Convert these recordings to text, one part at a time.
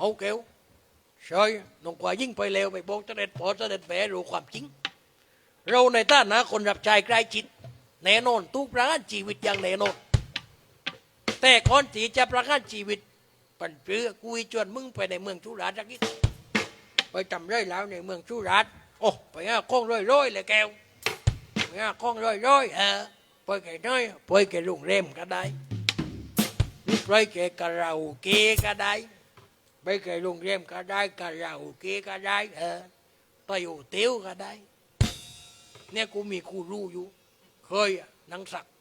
เอาเกลใช่น้องกว่ายิ่งไปเร็วไปบอกเสด็จพอเสด็จแม่รู้ความจริง เราในฐานนะคนรับใช้ใกล้ชิดแน่นอนทุกประการชีวิตอย่างแน่นอนแต่ก่อนที่จะประกันชีวิต ปันเพื่อกุยจวนมึงไปในเมืองสุราษฎร์สักนิดไปจำได้แล้วในเมืองสุราษฎร์โอ้ไปหาข้องร้อยร้อยเลยแก้วไปหาข้องร้อยร้อยเออไปแก่น้อยไปแก่โรงแรมก็ได้ไปแก่คาราเกก็ได้ ไปแก่โรงแรมก็ได้คาราโอเกะก็ได้เออไปโอเทลก็ได้ เนี่ยกูมีครูรู้อยู่ เคยอะนังศักดิ์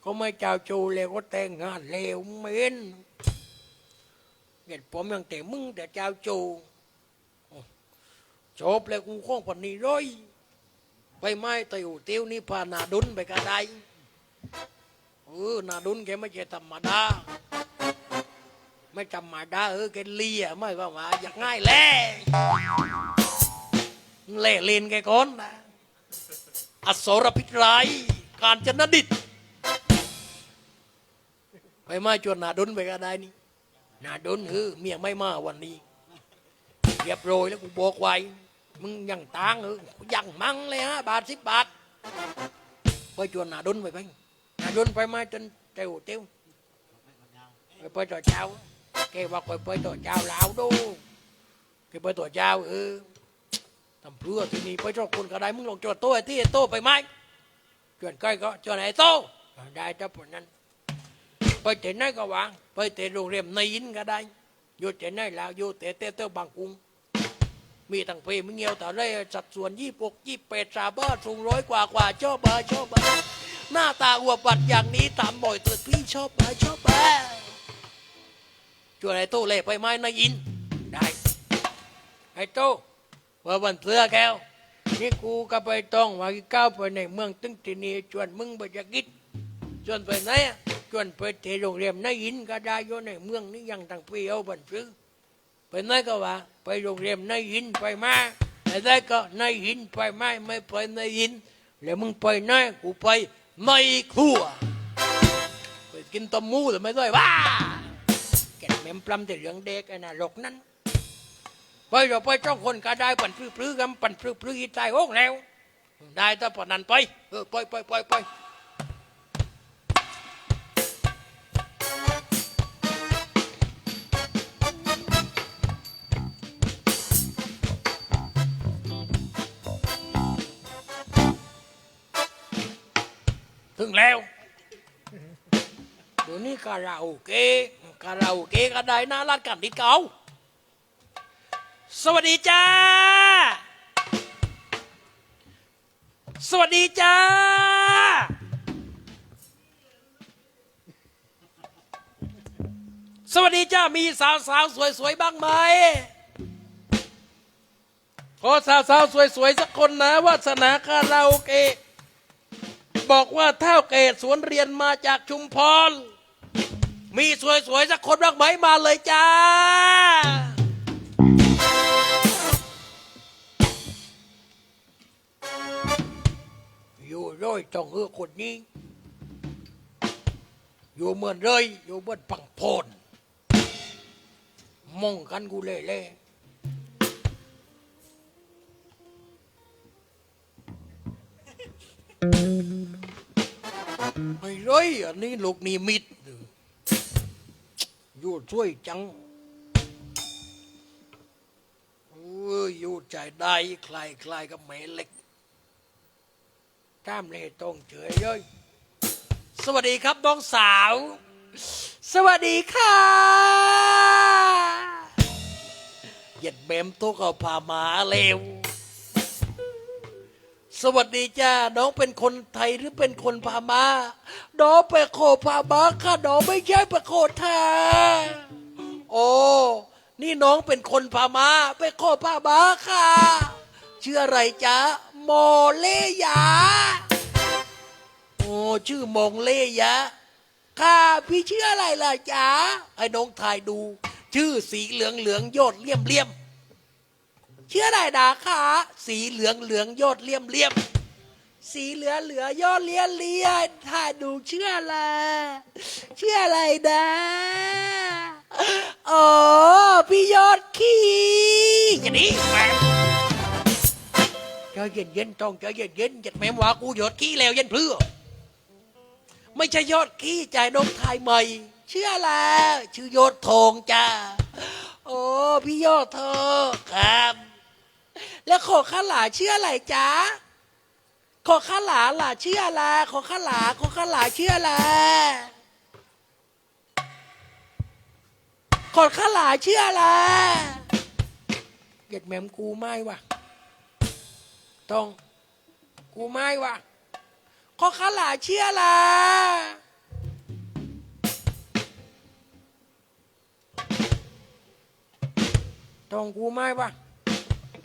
เขาไม่เจ้าชูเลยก็แต่งงานเลวเม็นเห็นผมยังแต่มึงแต่เจ้าชูจบเลยกูข้องปันนี้ร้อยไปไม้ตะอยู่เตี้ยวนี่พานาดุนไปกระไดเออนาดุนแกไม่ใช่ธรรมดา ไม่ธรรมดาเออแกเลียไม่ว่าว่าอยากง่ายแล่เล่เลนแกก่อนนะอสรพิษร้ายการจนดิตไปมาจวนนาดุนไปก็ได้นี่นาดุนเออเมียไม่มาวันนี้เรียบร้อยแล้วกูบอกไว้ มึงยังตางเออยังมั่งเลยฮะบาทสิบบาทไปจวนนาดุนไปไปนาดุนไปมาจนเตียวเตียวไปไปต่อเจ้า แกว่าไปไปต่อเจ้าลาวดูแกไปต่อเจ้าเออทำเพื่อที่นี่ไปชอบคนก็ได้มึงลงจวดโต้ไอ้ที่ไอ้โต้ไปไหมจวนใกล้ก็จวนไอ้โต้ได้ถ้าผลนั้น ไปเตะไหนก็วางไปเตะโรงเรียนในอินก็ได้อยู่เตะไหนแล้วอยู่เตะเตะเตะบางกุ้งมีตั้งเพมึงเงียวแต่ได้สัดส่วนยี่ปกยี่เป็ดสาบ้าสูงร้อยกว่ากว่าชอบเบอร์ชอบเบอร์หน้าตาอวบปัดอย่างนี้ตามบ่อยเตือนพี่ชอบเบอร์ชอบเบอร์ ช่วยไอ้โต้เล่ไปไหมในอิน ได้ ไอ้โต้ว่าวันเสือแก้วนี่กูก็ไปต้องว่าก้าวไปในเมืองตึ้งที่นี่ชวนมึงไปจะกิดชวนไปไหนอะชวนไปที่โรงเรียนนายอินก็ได้อยู่ในเมืองนี้ยังตั้งปีเอาบันซื้อไปไหนก็ว่า ไปโรงเรียนนายอินไปมาไอ้ได้ก็นายอินไปไม่ไม่ไปนายอินแล้วมึงไปไหนกูไปในครัวไปกินต้มหมูแต่ไม่ได้ว้า แกแม่มปลำแต่เรื่องเด็กไอ้น่ะหลกนั้นไปเราไปจ้องคนก็ได้ปั่นพลื้อๆกันปั่นพลื้อๆอีตายโอ้แล้ว ได้แต่ปานนั้นไปเออไปไปไปไปถึงแล้ว ยวนี้คาราโอเกะคาราโอเกะก็ได้นะรัดกันดิดเก่าสวัสดีจ้า สวัสดีจ้า สวัสดีจ้า มีสาวสาวๆสวยบ้างไหม ขอสาวสาวๆสวยสักคนนะวาสนาคาราโอเกะบอกว่าเท่าเกตสวนเรียนมาจากชุมพร มีสวยๆสักคนบ้างไหมมาเลยจ้า อยู่ร้อยต้องเออคนนี้ อยู่เหมือนเลย อยู่เหมือนปังโพนมองกันกูเล่เล่ไม่เลยอันนี้ลูกนิมิต อยู่ช่วยจังเอออยู่ใจได้คลายคลายกับแม่เล็กก้ามเลยต้องเฉยเลยสวัสดีครับน้องสาว สวัสดีค่ะเหยียดเบมตัวก็พามาเร็ว สวัสดีจ้า น้องเป็นคนไทยหรือเป็นคนพามาน้องเป็นโคพามาค่ะน้องไม่ใช่เปโคไทยโอ้นี่น้องเป็นคนพามาเป็นโคพามาค่ะชื่ออะไรจ๊ะโมเลยา โอ้ชื่อมงเลยะค่ะพี่ชื่ออะไรล่ะจ๊ะไอ้น้องทายดู ชื่อสีเหลืองเหลืองยอดเลี่ยมเลี่ยม ชื่ออะไรนะคะสีเหลืองเหลืองยอดเลี่ยมเลี่ยมสีเหลือเหลือยอดเลี่ยเลี่ยถ่ายดูเชื่ออะไรชื่ออะไรนะอ๋อพี่ยอดขี้จะหนีแหมใจเย็นเย็นๆต้องใจเย็นเย็นๆจัดแม่มว่ากูยอดขี้แล้วเย็นเพื่อไม่ใช่ยอดขี้ใจนกไทยใหม่ เชื่ออะไรชื่อยอดทองจ้าโอ้พี่ยอดทองครับ แล้วขอข้าหลาชื่ออะไรจ๊ะขอข้าหลาหล่ะชื่ออะไรขอข้าหลาขอข้าหลาชื่ออะไรขอข้าหลาชื่ออะไรเหยียดแมมกูไม่วะต้องกูไม่วะขอข้าหลาเชื่อละไรตองกูไม่วะ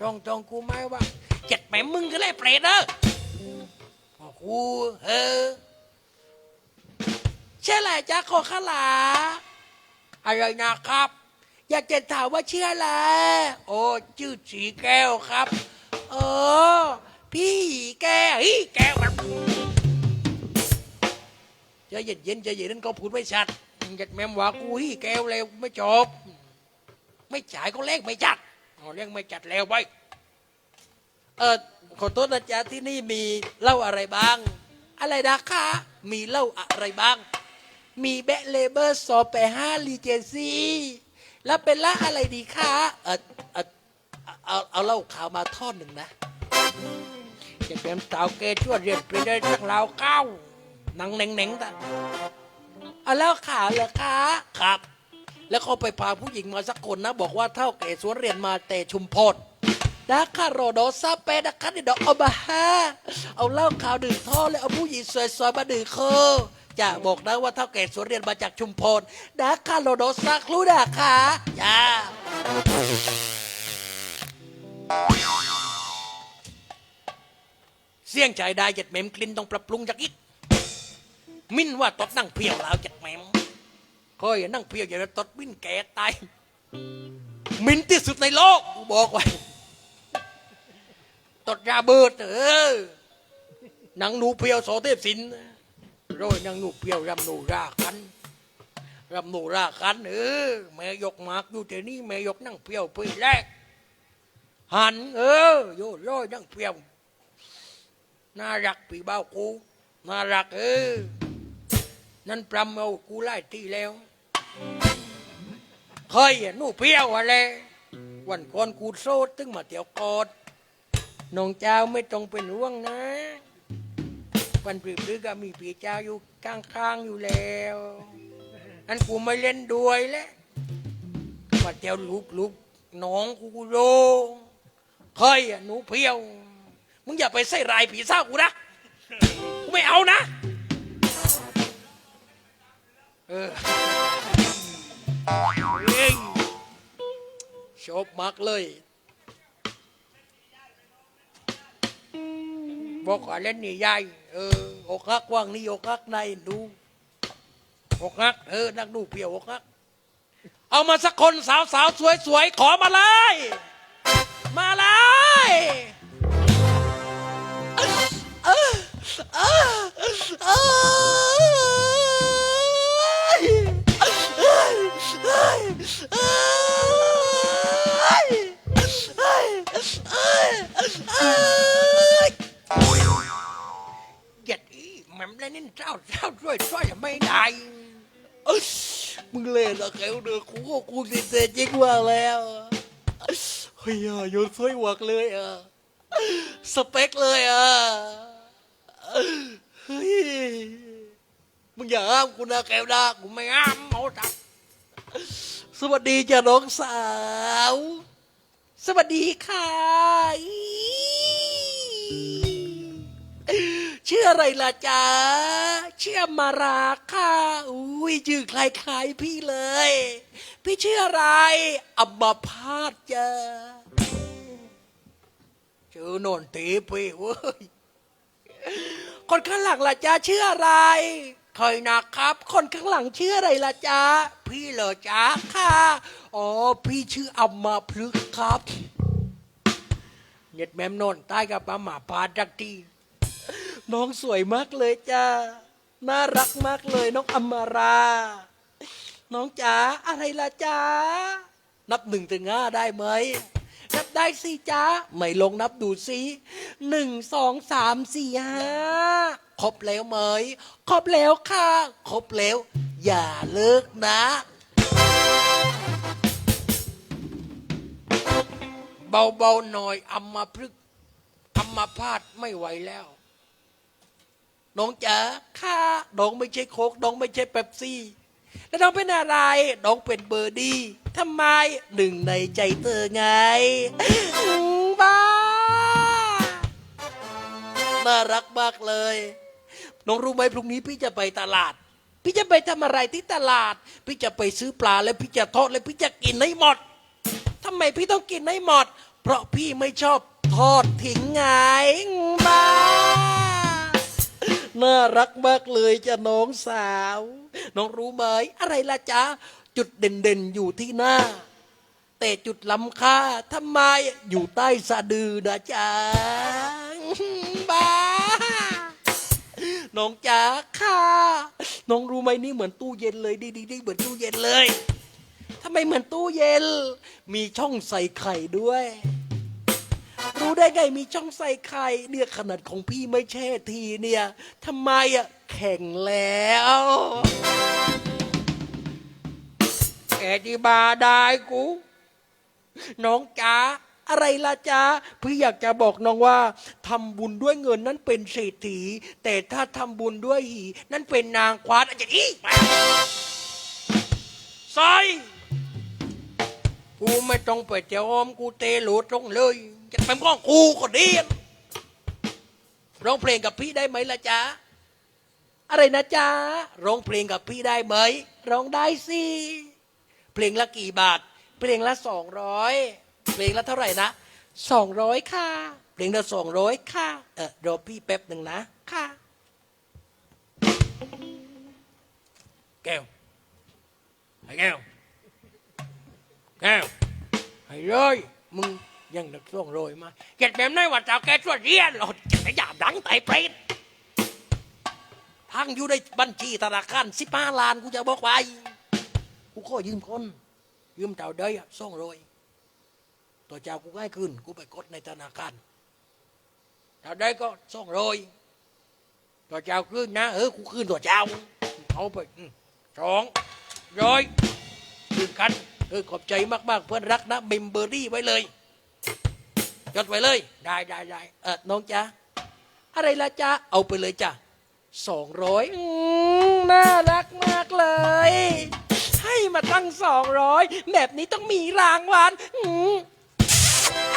ตองตองกูไม่วะเจ็ดแม่มึงก็เลยเปรตเนออกูเออเชื่ออะไรจ๊ะขอข้าหลาอะไรนะครับ อยากจะถามว่าเชื่ออะไรโอ้ชื่อสีแก้วครับเออพี่แก้วอีแก้วมันใจเย็นเย็นๆใจเย็นนั่นก็พูดไม่ชัดยัดแมมว่ากูฮี่แก้วแล้วไม่จบ ไม่จ่ายก็เล่งไม่จัด เอเล่งไม่จัดแล้วไปเออขอโทษนะจ๊ะที่นี่มีเหล้าอะไรบ้าง อะไรนะคะมีเหล้าอะไรบ้าง มีแบะเลเบอร์สอแปห้าลีเจซีแล้วเป็นล้าอะไรดีคะเออเออเอาเอาเหล้าขาวมาท่อนหนึ่งนะจะเป็นสาวเกชั่วเรียนไปได้จากเราวเก้านังเหน่งเน่งๆแต่เอาแล้วข่าวเหรอคะครับ แล้วเขาไปพาผู้หญิงมาสักคนนะ บอกว่าเท่าเก๋สวนเรียนมาแต่ชุมพรดักคาโรโดซาเปดักคันดอกเอาบาฮาเอาเหล้าขาวดื่มท่อแล้วเอาผู้หญิงสวยๆมาดื่มเคอจะบอกนะว่าเท่าเก๋สวนเรียนมาจากชุมพรดักคาโรโดซาคลูดาค่ะจ้าเสี่ยงใจได้เจ็ดเมมกลิ่นต้องปรับปรุงจากอีก มิ้นว่าตดนั่งเพียวแล้วจัดแหมม คอยนั่งเพียวอย่าตดมิ้นแก่ตายมิ้นที่สุดในโลกกูบอกไว้ตดยาเบิดเออหนังหนูเพียวโสเทพสินโรยหนังหนูเพียวรำหนูราคันรำหนูราคันเออแม่ยกหมากอยู่แต่นี่แม่ยกนั่งเพียวปีแรกหันเออโยโรยนั่งเพียวน่ารักปีเบ้ากูน่ารักเออ นั่นปรำเอากูไล่ทีแล้วเคยอะหนู่เพี้ยวอะไรวันก่อนกูโซดตึงมาเตียวกอดน้องเจ้าไม่ต้องเป็นห่วงนะ วันปีบือก็มีพี่เจ้าอยู่ข้างๆอยู่แล้ว อันกูไม่เล่นด้วยแล้วมาเตียวลูกลูกๆน้องกูโลเคยอะหนูเพี้ยว มึงอย่าไปใส่รายผีเศร้ากูนะ กูไม่เอานะ เออเฮ้ยชอบมากเลย บอกว่าเล่นนี่ยายเอออกฮักว่างนี่อกฮักในดูอกฮักเออนักดูเปียวอกฮัก เอามาสักคนสาวสาวสวยสวยๆขอมาเลย มาเลยเจ็ดอีแม่มแล้วนี่เจ้าเจ้าช่วยช่วยไม่ได้เอ้ยมึงเล่นละแกวเดือกูก็กูสิเจจริงว่าแล้วเฮ้ยอะโยนสวยหวักเลยอะสเปคเลยอะเฮ้ยมึงอย่าห้ามกูนะแกวดากูไม่ห้ามเอาจับสวัสดีจ้ะน้องสาว สวัสดีค่ะอี ชื่ออะไรล่ะจ๊ะเชื่อมาราค่ะอุ้ยชื่อคล้ายๆพี่เลย พี่ชื่ออะไรอัมพาตจ้ะชื่อโนนตีปีเว้ยคนข้างหลังล่ะจ๊ะชื่ออะไรเคยนะครับ คนข้างหลังชื่ออะไรล่ะจ๊ะพี่เหรอจ๊ะค่ะอ๋อพี่ชื่ออัมมาพลึกครับ เน็ดแมมโนนใต้กับอาหมาพาดักทีน้องสวยมากเลยจ้า น่ารักมากเลยน้องอมมารา น้องจ๋าอะไรล่ะจ๋านับหนึ่งถึงห้าได้ไหม นับได้สิจ๊ะไม่ลงนับดูสิหนึ่งสองสามสี่ห้าครบแล้วไหม ครบแล้วค่ะ ครบแล้ว อย่าเลิกนะ เบาๆหน่อยอัมมาพฤกอัมมาพาดไม่ไหวแล้วน้องจ๋าค่ะน้องไม่ใช่โคกน้องไม่ใช่เป๊ปซี่ แล้วน้องเป็นอะไรน้องเป็นเบอร์ดี้ทำไมหนึ่งในใจเธอไงบ้าน่ารักมากเลย น้องรู้ไหมพรุ่งนี้พี่จะไปตลาด พี่จะไปทำอะไรที่ตลาด พี่จะไปซื้อปลาแล้วพี่จะทอดแล้วพี่จะกินให้หมด ทำไมพี่ต้องกินให้หมด เพราะพี่ไม่ชอบทอดทิ้งไงบ้าน่ารักมากเลยจ้ะน้องสาว น้องรู้ไหมอะไรล่ะจ๊ะ จุดเด่นๆอยู่ที่หน้า แต่จุดล้ำค่าทำไมอยู่ใต้สะดือนะจ๊ะบ้าน้องจ๋าค่ะ น้องรู้ไหมนี่เหมือนตู้เย็นเลยดีดีดีเหมือนตู้เย็นเลย ทำไมเหมือนตู้เย็น มีช่องใส่ไข่ด้วย รู้ได้ไงมีช่องใส่ไข่เนี่ยขนาดของพี่ไม่แช่ทีเนี่ยทำไมอะแข็งแล้ว แกดีบาได้กู น้องจ๋าอะไรล่ะจ๊ะพี่อยากจะบอกน้องว่าทำบุญด้วยเงินนั้นเป็นเศรษฐี แต่ถ้าทำบุญด้วยหี นั่นเป็นนางควานอาจจะอีใส กูไม่ต้องไปเจ้าอมกูเตะโหลดลงเลยจะเป็นก้องกูก็ดีร้องเพลงกับพี่ได้ไหมล่ะจ๊ะอะไรนะจ๊ะร้องเพลงกับพี่ได้ไหมร้องได้สิเพลงละกี่บาท เพลงละสองร้อยเพลงละเท่าไหร่นะสองร้อยค่ะ เพลงละสองร้อยค่ะเออรอพี่แป๊บหนึ่งนะค่ะ แก้วไอ้แก้ว แก้วไอ้เลยมึงยังนึกส่งโรยมาเก็บแบบไหนว่าเจ้าแกช่วยเรียนหรอจะหยาบดังไตเปรตทั้งอยู่ในบัญชีธนาคารสิบห้าล้านกูจะบอกไว้กูขอยืมคน ยืมเจ้าเดยส่องโรยตัวเจ้ากูให้คืนกูไปกดในธนาคารเจ้าเดยก็ส่องโรยตัวเจ้าคืนนะเออกูคืนตัวเจ้าเอาไปสองร้อยคืนกัน เออขอบใจมากๆ เพื่อนรักนะเมมเบอรี่ไว้เลยจดไว้เลย ได้ได้ได้เออน้องจ๊ะอะไรละจ๊ะเอาไปเลยจ้ะสองร้อยน่ารักมากเลย ให้มาตั้งสองร้อยแบบนี้ต้องมีรางวัลอืม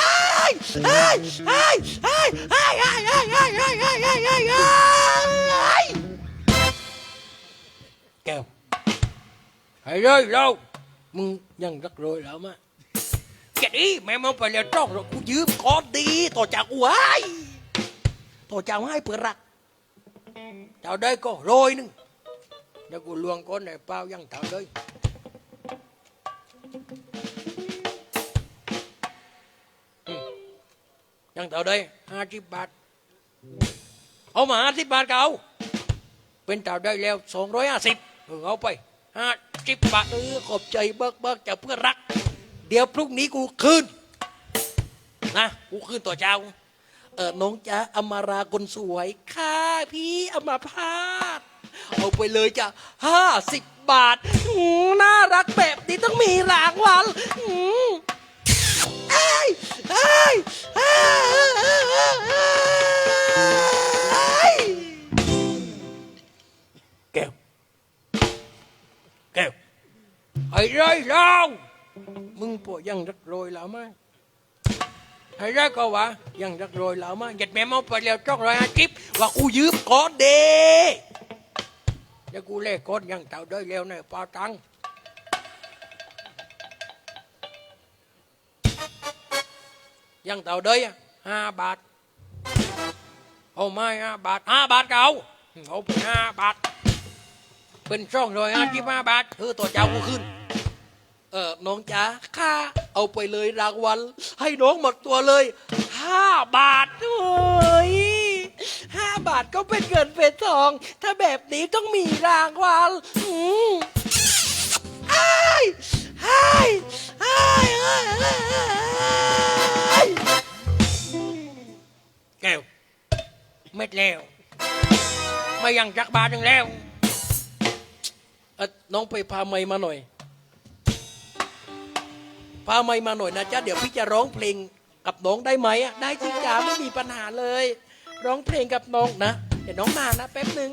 อ้ายอ้ายอ้ายอ้ายอ้ายอ้ายอ้ายอ้ายอ้ายอ้ายอ้ายอ้ายอ้แก้วให้เลยเรา มึงยังรักรยแล้วมะแกดีแม่มาไปแล้วจ้องเรากูยืมก้อนดีต่อจากกูไอ้ต่อจากให้เปิดรักเจ้าได้ก็โรยหนึ่งเดี๋ยวกูลวงก้นในเป้ายังเท่าเลยอืมยังเท่าเลยห้าสิบบาทเอามาห้าสิบบาทก็เอาเป็นเท่าได้แล้วสองร้อยห้าสิบเอาไปห้า สิบบาทเออขอบใจเบิกเบิกจะเพื่อนรัก เดี๋ยวพรุ่งนี้กูคืนนะกูคืนต่อเจ้าเออน้องจ๊ะอมาราคนสวยค่ะพี่อมาพาดเอาไปเลยจ้ะห้าสิบบาทน่ารักแบบนี้ต้องมีรางวัลเอ้ยเอ้ยเอ้ย ไอ้ไรเล่ามึงปวดยังรักโรยแล้วไหมไอ้ไรก็วะยังรักโรยแล้วไหมหยัดแม่มาไปแล้วจ้องรอยอาทิตย์ว่ากูยืมก้อนเดเดี๋ยวกูเล่ก้นยังเต่าได้เร็วหน่อยปาตังยังเต่าได้ห้าบาทเอาไม่ห้าบาทห้าบาทก็เอาเอาไปห้าบาทเป็นช่องเลยห้าที่ห้าบาทเออตัวเจ้ากูขึ้น เออน้องจ๋าข้าเอาไปเลยรางวัลให้น้องหมดตัวเลยห้าบาทเฮ้ยห้าบาทก็เป็นเงินเป็นทอง ถ้าแบบนี้ต้องมีรางวัลอืมไอ้ไอ้ไอ้ไอ้ไอ้แก้วเม็ดแล้วไม่ยังจักบาทจังแล้วเออน้องไปพาไม่มาหน่อยาไม่มาหน่อยนะจ๊ะเดี๋ยวพี่จะร้องเพลงกับน้องได้ไหมอะได้จริงจ้าไม่มีปัญหาเลย ร้องเพลงกับน้องนะ เดี๋ยวน้องมานะแป๊บหนึ่ง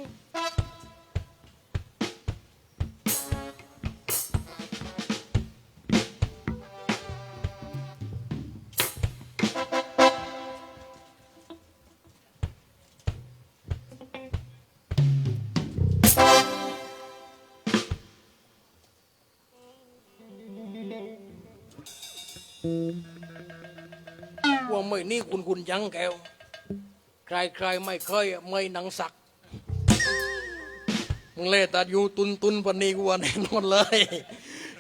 ว่าไม่นี่คุณคุณยังแก้ว ใครใครไม่เคยไม่หนังสักมึงเล่ต่อยู่ตุนตุนวันนี้กูว่าแน่นอนเลย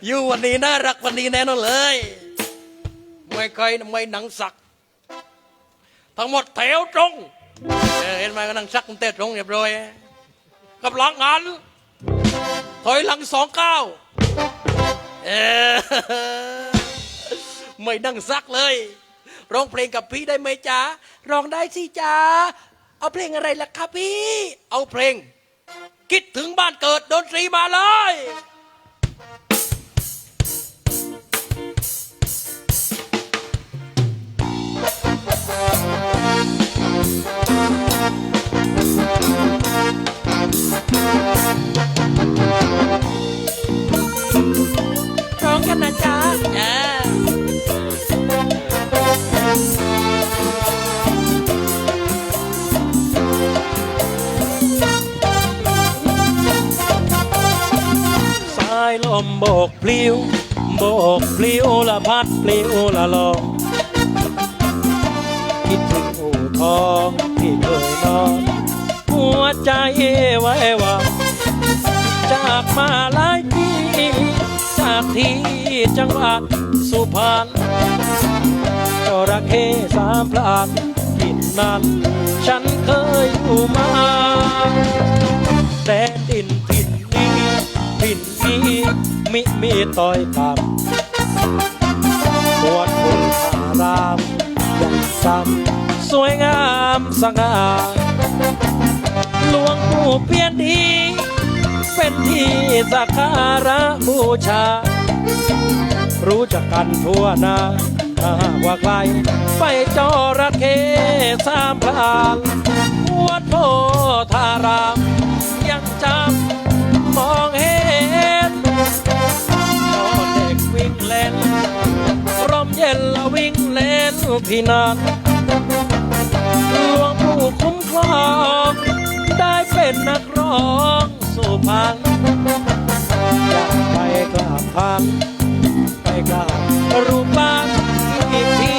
อยู่วันนี้น่ารักวันนี้แน่นอนเลย ไม่เคยไม่หนังสัก ทั้งหมดแถวตรงเห็นไหมก็นังสักมันเตะตรงเรียบร้อยกับหลังงานถอยหลังสองเก้าเออ ไม่นั่งซักเลย ร้องเพลงกับพี่ได้ไหมจ๊ะร้องได้สิจ๊ะเอาเพลงอะไรล่ะครับพี่ เอาเพลง คิดถึงบ้านเกิดดนตรีมาเลย พัดพลิ้วละลองคิดถึงอู่ทองที่เคยนอน หัวใจไว้วาจากมาหลายปีจากที่จังหวัดสุพรรณจระเข้สามพลานทินนั้น ฉันเคยอยู่มา แต่ดินถิ่นนี้ถิ่นนี้มิมีต่อยต่ำวับ รามยังซ้ำสวยงามสง่าหลวงปู่เพียนดีเป็นที่สักการะบูชา รู้จักกันทั่วหน้าถ้าหากว่าใครไปจอระเข้สามพลานวัดโพธารามยังจำมอง นละวิ่งเล่นพี่นันหลวงปู่คุ้มครอง ได้เป็นนักร้องสุพรรณอยากไปกราบพันไปกราบรูปบ้านอีกที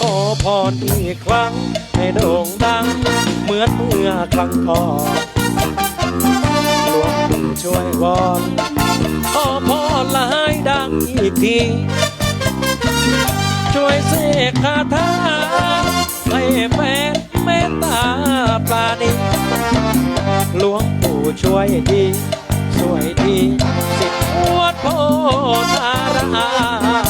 ขอพรอีกครั้งให้โด่งดัง เหมือนเมื่อครั้งก่อนหลวงปู่ช่วยวอนขอพรละให้ดังอีกที ช่วยเสกคาถาให้แฟนเมตตาปราณีหลวงปู่ช่วยดีช่วยดีสิทธิ์วดโพธาราม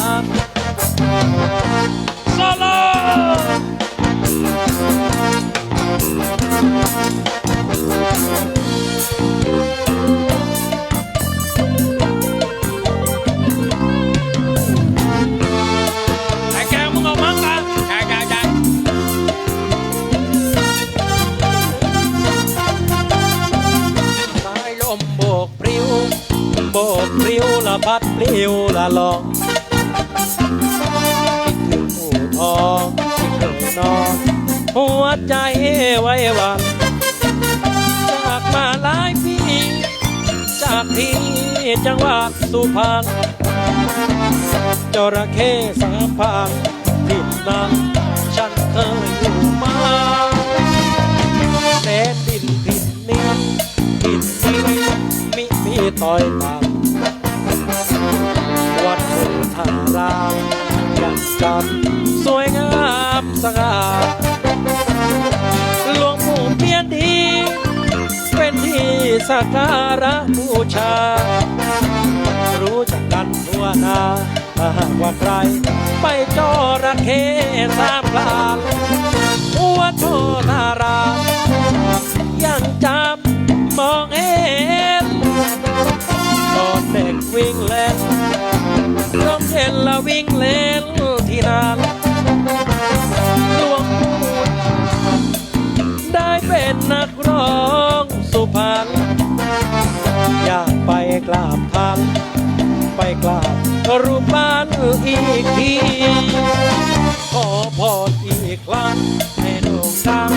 ลองคิดถึงอู่ทองที่เคยนอนหัวใจไว้วันจากมาหลายปีจากที่จังหวัดสุพรรณจระเข้สามพรานถิ่นนั้นฉันเคยอยู่มาแต่ดินถิ่นนี้ถิ่นนี้มิมีต่อยตามารามยังจำสวยงามสง่าหลวงปู่เพียนดี เป็นที่สักการะบูชา รู้จักกันทั่วนาถ้าหากว่าใคร ไปจอระเข้สามพลานวัดโพธารามยังจำมองเห็นตอนเด็กวิ่งเล่น นและวิ่งเล่นที่นานหลวงปู่ได้เป็นนักร้องสุพรรณอยากไปกราบท่านไปกราบรูปปั้นอีกทีขอพรอีกครั้งให้โด่งดัง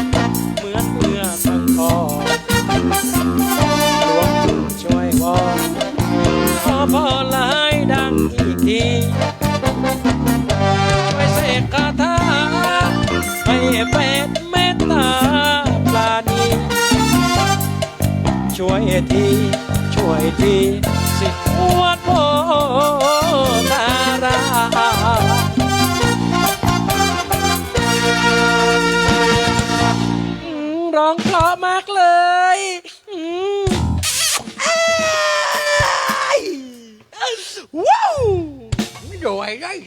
เหมือนเมื่อตั้งก่อนหลวงปู่ช่วยวอนขอพรละให้ดังอีก ทีไปเสกคาถาให้เป็ดเมตตาปลาดีช่วยที ช่วยที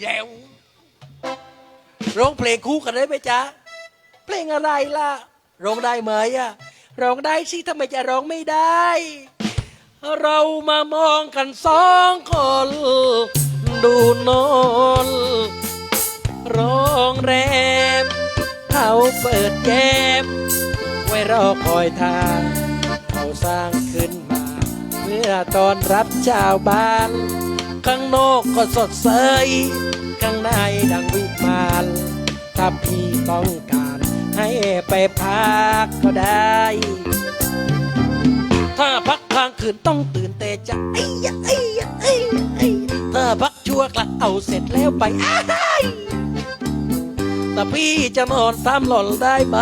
แล้วร้องเพลงคู่กันได้ไหมจ๊ะ เพลงอะไรล่ะ ร้องได้ไหมอะร้องได้สิทำไมจะร้องไม่ได้ เรามามองกันสองคน ดูโนนโรงแรมเขาเปิดเกมไว้รอคอยทางเขาสร้างขึ้นมา เพื่อตอนรับชาวบ้าน ข้างนอกก็สดใสข้างในดังวิมานถ้าพี่ต้องการให้ไปพักก็ได้ ถ้าพักค้างคืนต้องตื่นแต่จะไอ้ยะไอ้ยะไอ้ยะไอ้ยะถ้าพักชั่วกลับเอาเสร็จแล้วไปอ้ายแต่พี่จะนอนตามหล่อนได้ไหม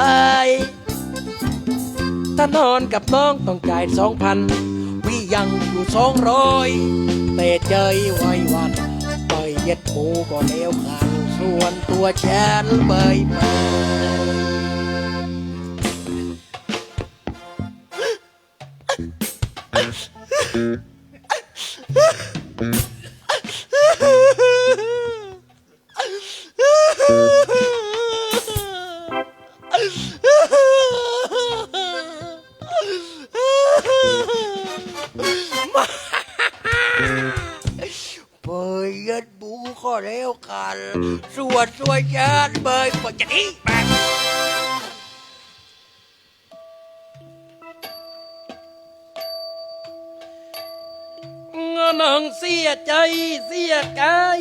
ถ้านอนกับน้องต้องจ่ายสองพัน ยังอยู่สองร้อยแต่เจยไว้วันไปเย็ดหมูก็แล้วขันส่วนตัวแชนเบยเบยเสวดสวยชาติเบยปจะนี้แบบนังเสียใจเสียกาย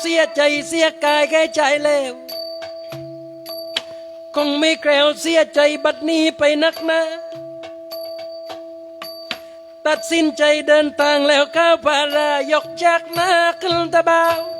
เสียใจเสียกายแก่ใจแล้วคงไม่แกล้วเสียใจบัดนี้ไปนักนะตัดสินใจเดินทางแล้วข้าวพารายกจากนาขึ้นตะบาว